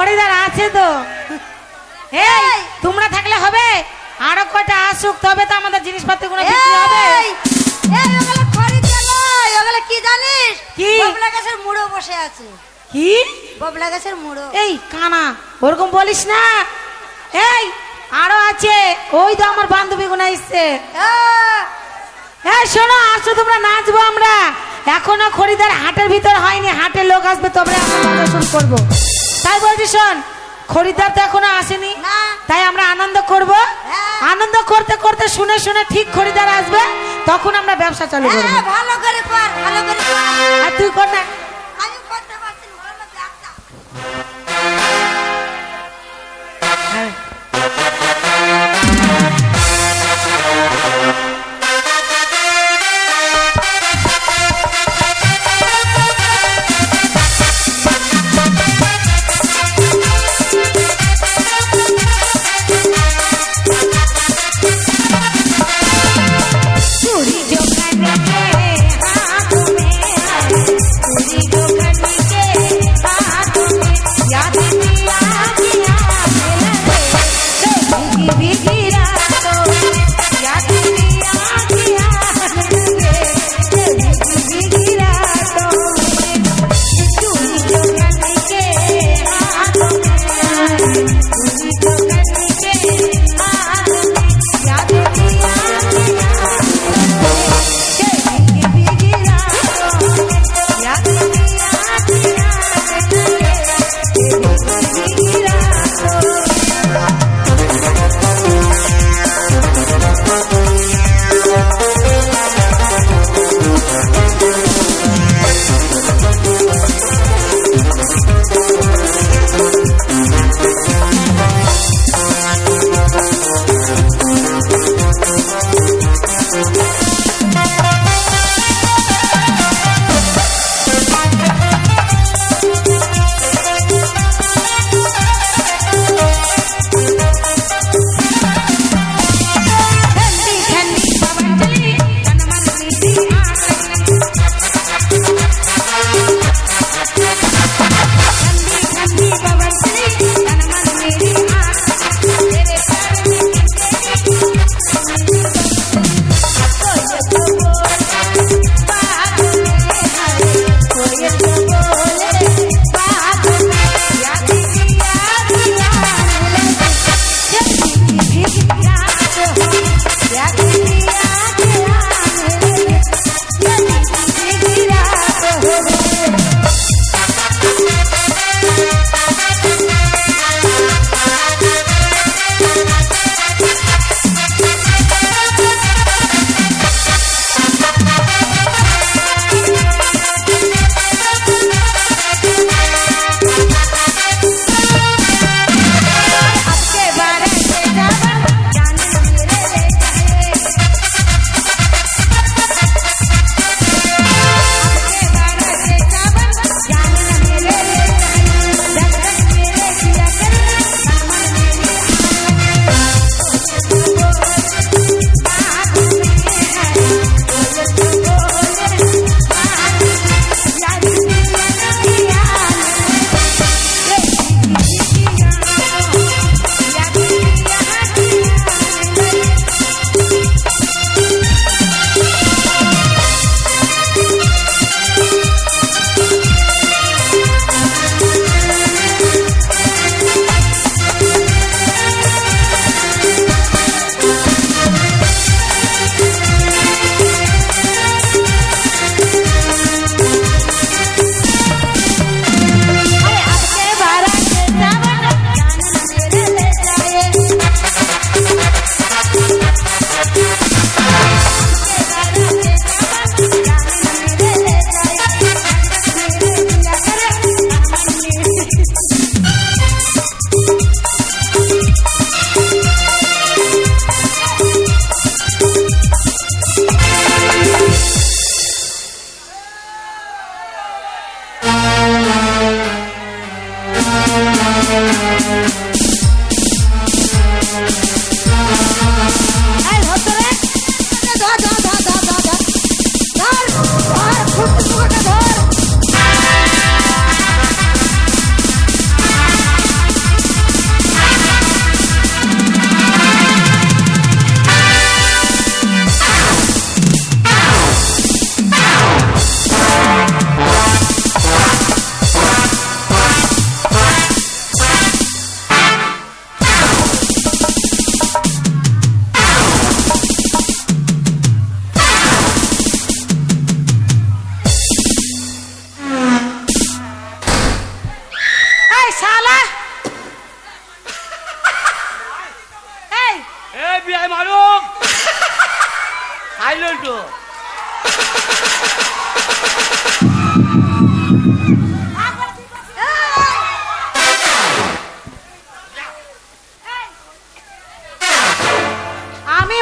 খরিদার আছে তো। এই তোমরা থাকলে হবে। আরও কয়টা আসুক তবে তো আমাদের জিনিসপত্রগুলো বিক্রি হবে। এই, এই ওগুলো খরিদ্দার নয় ওগুলো কি জানিস? কি? ববলা গাছের মুড়ো বসে আছে। কি? ববলা গাছের মুড়ো। এই কানা ওরকম বলিস না। এই আরও আছে। ওই তো আমার বান্ধবী গুনা এসছে এই শোনো আসো তোমরা নাচবো আমরা। এখনও খরিদার হাটের ভিতর হয়নি হাটের লোক আসবে তবে আমরা শুরু করব। তাই বলছি শোন খরিদার তো এখনও আসেনি। তাই আমরা আনন্দ করব। হ্যাঁ। আনন্দ করতে করতে শুনে শুনে ঠিক খরিদার আসবে তখন আমরা ব্যবসা চালু করব। হ্যাঁ, ভালো করে কর ভালো করে। আর তুই কর না।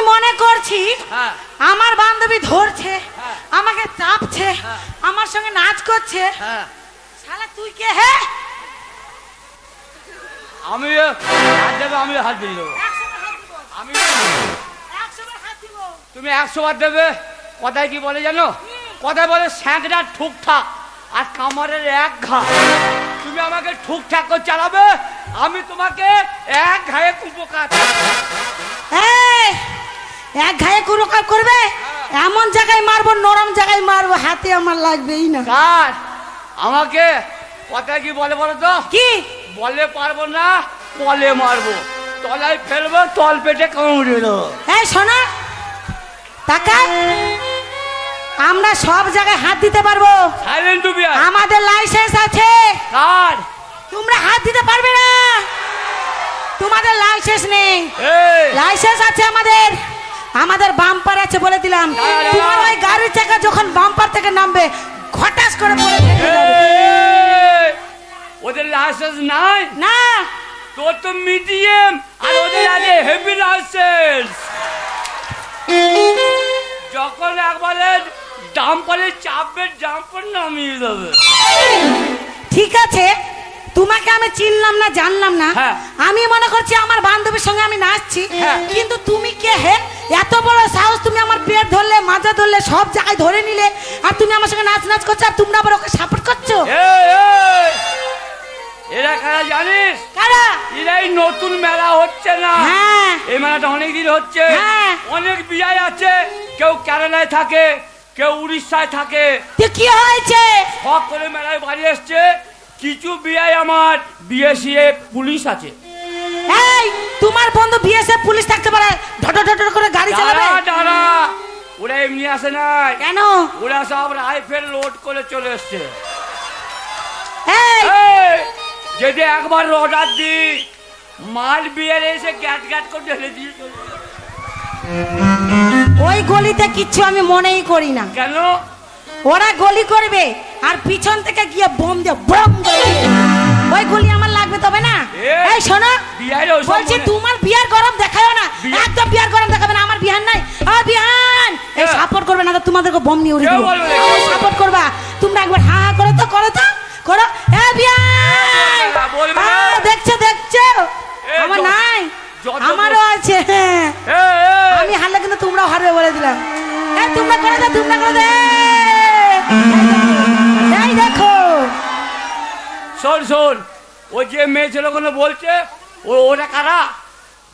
মনে করছি হ্যাঁ। আমার বান্ধবী ধরছে হ্যাঁ। আমাকে চাপছে হ্যাঁ। আমার সঙ্গে নাচ করছে। হ্যাঁ। শালা তুই কে হে? আমি হাত দেবে আমি হাত দিয়ে দেবো। আমি তুমি একশো বার দেবে। কথায় কি বলে জানো? কথায় বলে স্যাঁকড়া ঠুকঠাক আর কামারের এক ঘা। তুমি আমাকে ঠুকঠাক করে চালাবে আমি তোমাকে এক ঘায়ে কুপোকাত এই, এক ঘায়ে কোনো কাজ করবে? এমন জায়গায় মারবো নরম জায়গায় মারবো হাতে আমার লাগবেই না। কার? আমাকে? কথায় কি বলে বলো তো? কি? বলে পারব না কলে মারবো। তলায় ফেলব তল পেটে কামড়ে দেবো। এই শোনো টাকা আমরা সব জায়গায় হাত দিতে পারব। সাইলেন্ট বিয়ার আমাদের লাইসেন্স আছে। কার? তোমরা হাত দিতে পারবে না। তোমাদের লাইসেন্স নেই এই লাইসেন্স আছে আমাদের আমাদের বাম্পার আছে বলে দিলাম। তোমার ওই গাড়ির চাকা যখন বাম্পার থেকে নামবে খটাস করে পড়ে যাবে। ওদের লাইসেন্স নাই না তোর তো মিডিয়াম আর ওদের আগে হেভি লাইসেন্স যখন একবারে ডাম্পারে চাপবে ডাম্পার নামিয়ে দেবে ঠিক আছে তোমাকে আমি চিনলাম না জানলাম না হ্যাঁ। আমি মনে করছি আমার বান্ধবীর সঙ্গে আমি নাচছি হ্যাঁ। কিন্তু তুমি কে হে এত বড় সাহস তুমি আমার পেট ধরলে মাজা ধরলে সব জায়গায় ধরে নিলে আর তুমি আমার সঙ্গে নাচ নাচ করছ আর তোমরা আবার ওকে সাপোর্ট করছ? এরা কারা জানিস? কারা? এরাই নতুন মেলা হচ্ছে না। হ্যাঁ। এই মেলাটা অনেক দিন হচ্ছে। হ্যাঁ। অনেক বিয়াই আছে। কেউ কেরালায় থাকে কেউ উড়িষ্যায় থাকে। কি হয়েছে? শখ করে মেলায় বাড়ি এসছে। কিছু বিয়াই আমার বিএসিএ পুলিশ আছে। এই তোমার বন্ধু বিএসএফ পুলিশ থাকতে পারে। ঢটো ঢটো করে গাড়ি চালাবে দাঁড়া। ওরা এমনি আসে নাই। কেন? ওরা সব রাইফেল লোড করে চলে এসছে। যদি একবার অর্ডার দি মাল বিয়ের এসে গ্যাট গ্যাট করে ঢেলে দিয়ে ওই গলিতে কিচ্ছু আমি মনেই করি না। কেন? ওরা গলি করবে আর পিছন থেকে গিয়ে বোম দিয়ে বোম ওই গলি আমার লাগবে তবে না? এই শোনো বলছি তোমার বিয়ার গরম দেখাও না। একদম বিয়ার গরম দেখাবে না। বিহান নাই? ও বিহান এই সাপোর্ট করবে না তো তোমাদেরকে বোম নিয়ে উড়ে দেবো। সাপোর্ট করবা। তোমরা একবার হা হা করো তো করো তো করো। এ বিহান দেখছ দেখছ? আমার নাই। আমারও আছে হ্যাঁ। আমি হারলে কিন্তু তোমরাও হারবে বলে দিলাম। এই তোমরা করে দাও তোমরা করে দে এই দেখো। শোন শোন ও যে মেয়ে ছেলেগুলো বলছে ও ওরা কারা?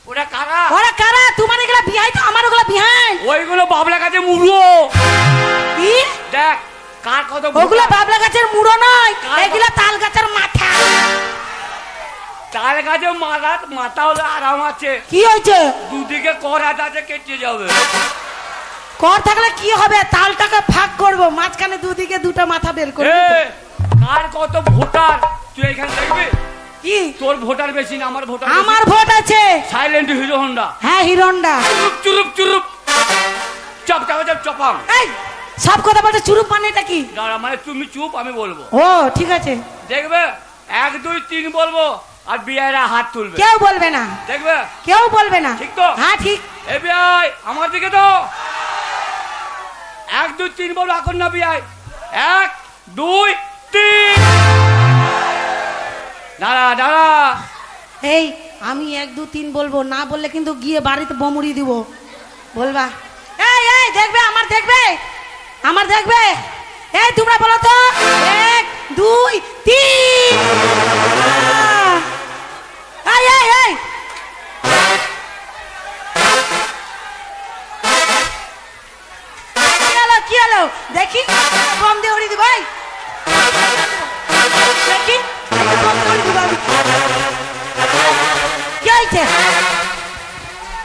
ওরা কারা? ওরা কারা? তোমার এগুলা বিহাই তো আমার ওগুলা বিহাই ওইগুলো বাবলা কাছে মুড়ো। কি? দেখ কার কত ওগুলা বাবলা গাছের মুড়ো নয় এগুলা তাল গাছের মাথা। তার কাছে মাথা মাথা হলে আরাম আছে। কি হয়েছে? দুদিকে কর হাত আছে কেটে যাবে। কর থাকলে কি হবে? তালটাকে ফাঁক করব মাঝখানে দুদিকে দুটো মাথা বের করে কার কত ভোটার? তুই এখানে দেখবি? কি? তোর ভোটার বেশি না আমার ভোটার আমার ভোট আছে। সাইলেন্ট হিরো হন্ডা হ্যাঁ হিরন্ডা চুরুপ চুরুপ চুরুপ। চপ চাপা চাপ চপাং এই সব কথা বলছে চুরুপ মানে এটা কি? দাঁড়া মানে তুমি চুপ আমি বলব। ও ঠিক আছে। দেখবে? এক দুই তিন বলব আর বিয়েরা হাত তুলবে। কেউ বলবে না। দেখবে? কেউ বলবে না। ঠিক তো? হ্যাঁ ঠিক। এ আমার দিকে তো। এক দুই তিন বলব এখন না বিয়াই এক দুই তিন। দাঁড়া দাঁড়া। এই, আমি এক, দু, তিন বলব, না বললে কিন্তু গিয়ে বাড়িতে বমুড়ি দিব। বলবা, এই এই, দেখবে, আমার দেখবে আমার দেখবে। এই, তোমরা বলো তো, এক, দুই, তিন! এই কি দেখি, বম দিয়ে দিব, এই।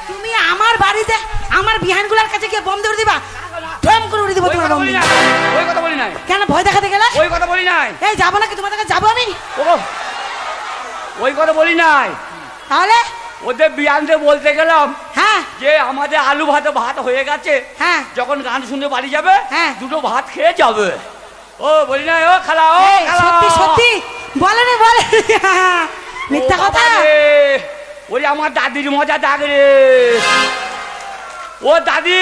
তুমি আমার বাড়িতে আমার বিহানগুলোর কাছে গিয়ে বম দিয়ে দিবা? ঠম করে উড়ে দিব তোমার বম। নাই ওই কথা বলি নাই। কেন ভয় দেখাতে গেলে? ওই কথা বলি নাই। এই যাব নাকি? তোমার কাছে যাব আমি? ওই কথা বলি নাই। তাহলে? ওদের বিয়ানতে বলতে গেলাম হ্যাঁ। যে আমাদের আলু ভাতে ভাত হয়ে গেছে। হ্যাঁ। যখন গান শুনে বাড়ি যাবে হ্যাঁ। দুটো ভাত খেয়ে যাবে। ও বলি না ও খালা ও সত্যি সত্যি? বলে রে বলে। মিথ্যা কথা। ওরে আমার দাদির মজা দাগ রে। ও দাদি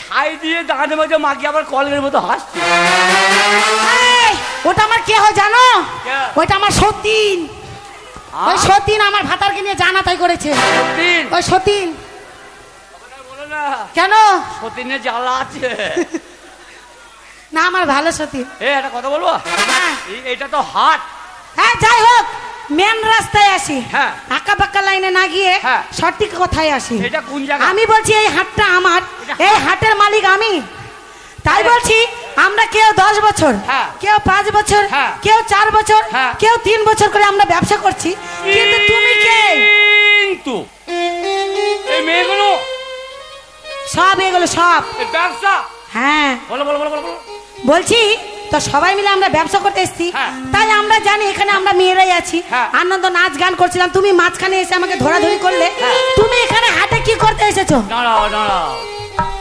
ছাই দিয়ে দাঁড়ের মধ্যে মাকে আবার কলের মতো হাসছে। ওটা আমার কে হয় জানো? ওইটা আমার সতীন। ওই সতীন আমার ভাতারকে নিয়ে জানা তাই করেছে। সতীন? ওই সতীন। বলো না। কেন? সতীনের জ্বালা আছে। না আমার ভালো সতীন। এ একটা কথা বলব? হ্যাঁ। এটা তো হাট হ্যাঁ যাই হোক মেন রাস্তায় আসি হ্যাঁ। আঁকা বাঁকা লাইনে না গিয়ে হ্যাঁ। সঠিক কথায় আসি এটা কোন জায়গা আমি বলছি এই হাটটা আমার এই হাটের মালিক আমি তাই বলছি আমরা কেউ দশ বছর হ্যাঁ। কেউ পাঁচ বছর হ্যাঁ। কেউ চার বছর হ্যাঁ। কেউ তিন বছর করে আমরা ব্যবসা করছি কিন্তু তুমি কে কিন্তু এই মেয়েগুলো সব এগুলো সব এই ব্যবসা হ্যাঁ বলো বলো বলো বলো বলো। বলছি তো সবাই মিলে আমরা ব্যবসা করতে এসেছি। হ্যাঁ। তাই আমরা জানি এখানে আমরা মেয়েরাই আছি। হ্যাঁ। আনন্দ নাচ গান করছিলাম তুমি মাঝখানে এসে আমাকে ধরাধরি করলে। হ্যাঁ। তুমি এখানে হাটে কি করতে এসেছ? দাঁড়াও দাঁড়াও।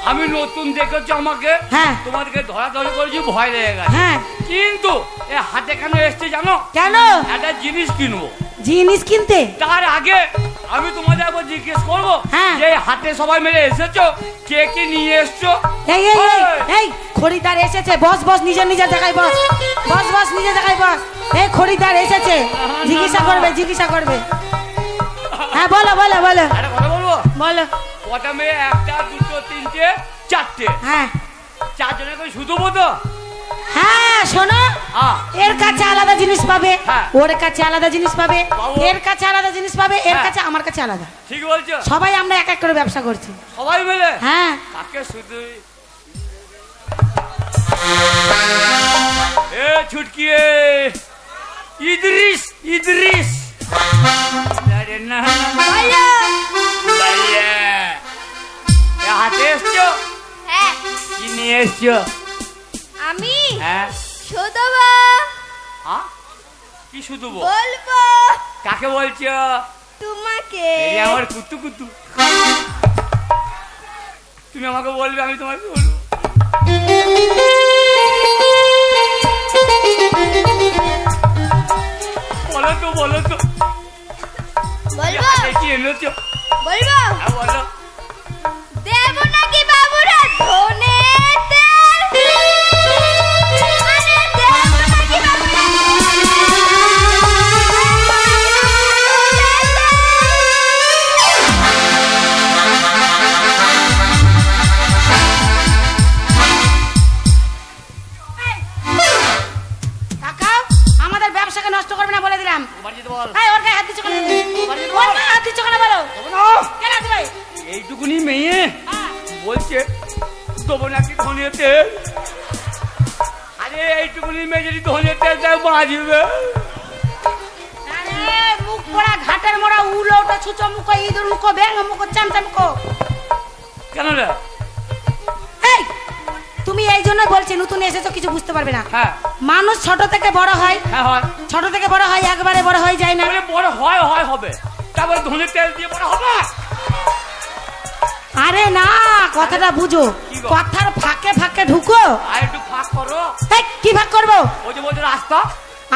আমি নতুন দেখেছি আমাকে? হ্যাঁ। তোমাদেরকে ধরাধরি করেছি ভয় লেগে গেছে। হ্যাঁ। কিন্তু এ হাতে কেন এসছে জানো? কেন? একটা জিনিস কিনবো। জিনিস কিনতে? তার আগে আমি তোমাদের একবার জিজ্ঞেস করব। যে হাতে সবাই মিলে এসেছ? কে কি নিয়ে এসছো? এই এই খরিদার এসেছে বস বস নিজের নিজের জায়গায় বস। বস বস নিজের জায়গায় বস। এই খরিদার এসেছে। জিজ্ঞাসা করবে জিজ্ঞাসা করবে। হ্যাঁ বলো বলো বলো। একটা কথা বলব? বলো। কটা মেয়ে একটা দুটো তিনটে চারটে। হ্যাঁ। চারজনে করে শুধু তো হ্যাঁ শোনো। হ্যাঁ। এর কাছে আলাদা জিনিস পাবে। হ্যাঁ। ওর কাছে আলাদা জিনিস পাবে। এর কাছে আলাদা জিনিস পাবে। এর হ্যাঁ। কাছে আমার কাছে আলাদা। ঠিক বলছো। সবাই আমরা এক এক করে ব্যবসা করছি। সবাই মিলে? হ্যাঁ। কাকে শুধু এ ছুটকি এ। ইদ্রিস ইদ্রিস। আরে না। না, না। এ হাতে এসছো? হ্যাঁ। কি নিয়ে এসছো? আমি হ্যাঁ। হ্যাঁ? কি বল? বলব। কাকে বলছো? তোমাকে। এই আমার কুতু কুতু তুমি আমাকে বলবে আমি তোমাকে বলব। বলো তো বলো তো এই বলব হাতে কি এনেছো বলব হ্যাঁ বলো ইঁদুর মুখ মুখ কেন রে? এই তুমি এই জন্য বলছি নতুন এসেছ কিছু বুঝতে পারবে না। হ্যাঁ। মানুষ ছোট থেকে বড় হয় হ্যাঁ ছোট থেকে বড় হয় একবারে বড় হয়ে যায় না। বড় হয় হয় হবে। তারপরে ধনে তেল দিয়ে বড় হবে। আরে না কথাটা বুঝো? কথার ফাঁকে ফাঁকে ঢুকো। আর একটু ফাঁক করো। কি ভাগ করব? ওই যে বলছে রাস্তা?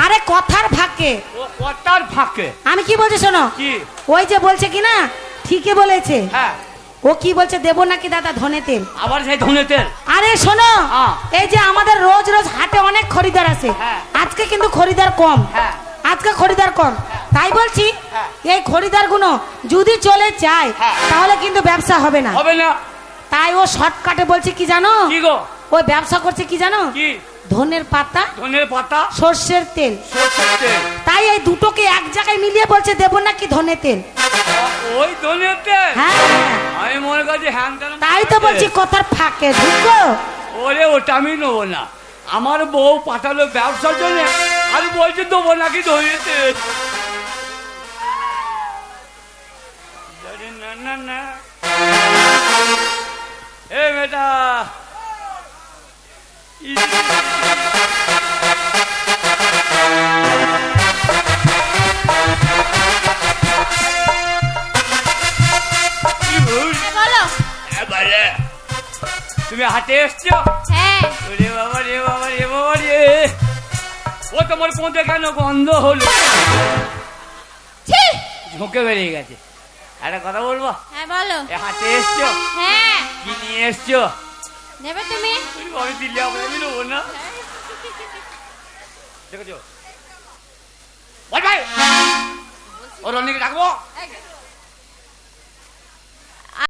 আরে কথার ফাঁকে। ও কটার ফাঁকে। আমি কি বলছি শোনো? কি? ওই যে বলছে কি না? ঠিকই বলেছে। হ্যাঁ। ও কি বলছে দেবো নাকি দাদা ধনে তেল? আবার সেই ধনে তেল। আরে শোনো হ্যাঁ। এই যে আমাদের রোজ রোজ হাটে অনেক খরিদার আছে হ্যাঁ। আজকে কিন্তু খরিদার কম। হ্যাঁ। আজকে খরিদার কম। তাই বলছি হ্যাঁ। এই খরিদারগুলো যদি চলে যায় হ্যাঁ। তাহলে কিন্তু ব্যবসা হবে না। হবে না। তাই ও শর্টকাটে বলছে কি জানো? কি গো? ওই ব্যবসা করছে কি জানো? কি? ধনের পাতা ধনের পাতা সর্ষের তেল। তেল। তাই এই দুটোকে এক জায়গায় মিলিয়ে বলছে দেবো নাকি ধনে তেল? ওই ধনের তেল? হ্যাঁ। আমি মনে করছি হ্যান তাই তো বলছি কথার ফাঁকে ঢুকো। ওরে ওটা আমি নেব না। আমার বউ পাঠালো ব্যবসার জন্য। আর বলছে দেবো নাকি ধরে তেল? না না না। এ বেটা তুমি হাটে এসছো? হ্যাঁ। রে বাবা রে বাবা রে বাবা রে। ও তোমার পৌঁছে কেন গন্ধ হলো? ঝোঁকে বেরিয়ে গেছে। একটা কথা বলব? হ্যাঁ বলো। হাটে এসছো? হ্যাঁ। কি নিয়ে এসছো? নেবে তুমি আমি দিল্লি আমি নেব না দেখেছ বল ভাই ও রনিকে ডাকবো